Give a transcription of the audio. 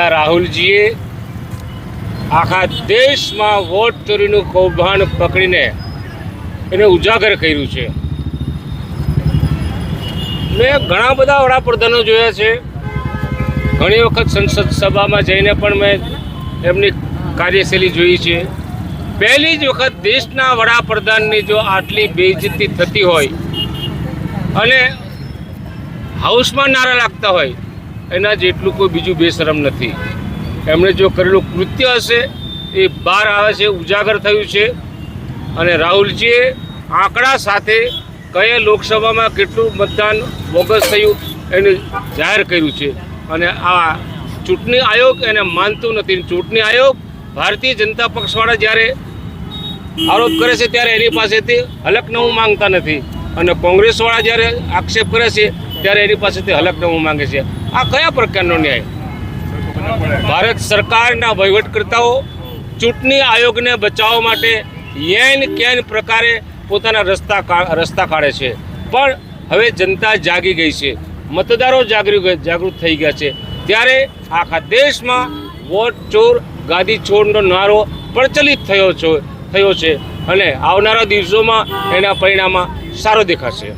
નેતા રાહુલજીએ આખા દેશમાં વોટ ચોરીનું કૌભાંડ પકડીને એને ઉજાગર કર્યું છે. મેં ઘણા બધા વડાપ્રધાનો જોયા છે. ઘણી વખત સંસદ સભામાં જઈને પણ મેં એમની કાર્યશૈલી જોઈ છે. પહેલી જ વખત દેશના વડાપ્રધાનની જો આટલી બેઇજ્જતી થતી હોય અને હાઉસમાં નારા લાગતા હોય એના જેટલું કોઈ બીજું બેશરમ નથી. એમણે જો કરેલું કૃત્ય હશે, એ બહાર આવે છે, ઉજાગર થયું છે. અને રાહુલજીએ આંકડા સાથે કયા લોકસભામાં કેટલું મતદાન બોગસ થયું એને જાહેર કર્યું છે. અને આ ચૂંટણી આયોગ એને માનતું નથી. ચૂંટણી આયોગ ભારતીય જનતા પક્ષવાળા જ્યારે આરોપ કરે છે, ત્યારે એની પાસેથી હલકનવું માંગતા નથી. અને કોંગ્રેસવાળા જ્યારે આક્ષેપ કરે છે, ત્યારે એની પાસેથી હલકનવું માંગે છે. આ કયા પ્રકારનો ન્યાય? ભારત સરકારના વહીવટકર્તાઓ ચૂંટણી આયોગને બચાવવા માટે યેન કેન પ્રકારે પોતાના રસ્તા રસ્તા કાઢે છે. પણ હવે જનતા જાગી ગઈ છે. મતદારો જાગૃત જાગૃત થઈ ગયા છે. ત્યારે આખા દેશમાં વોટ ચોર, ગાદી ચોરનો નારો પ્રચલિત થયો છે થયો છે. અને આવનારા દિવસોમાં એના પરિણામમાં સારો દેખાશે.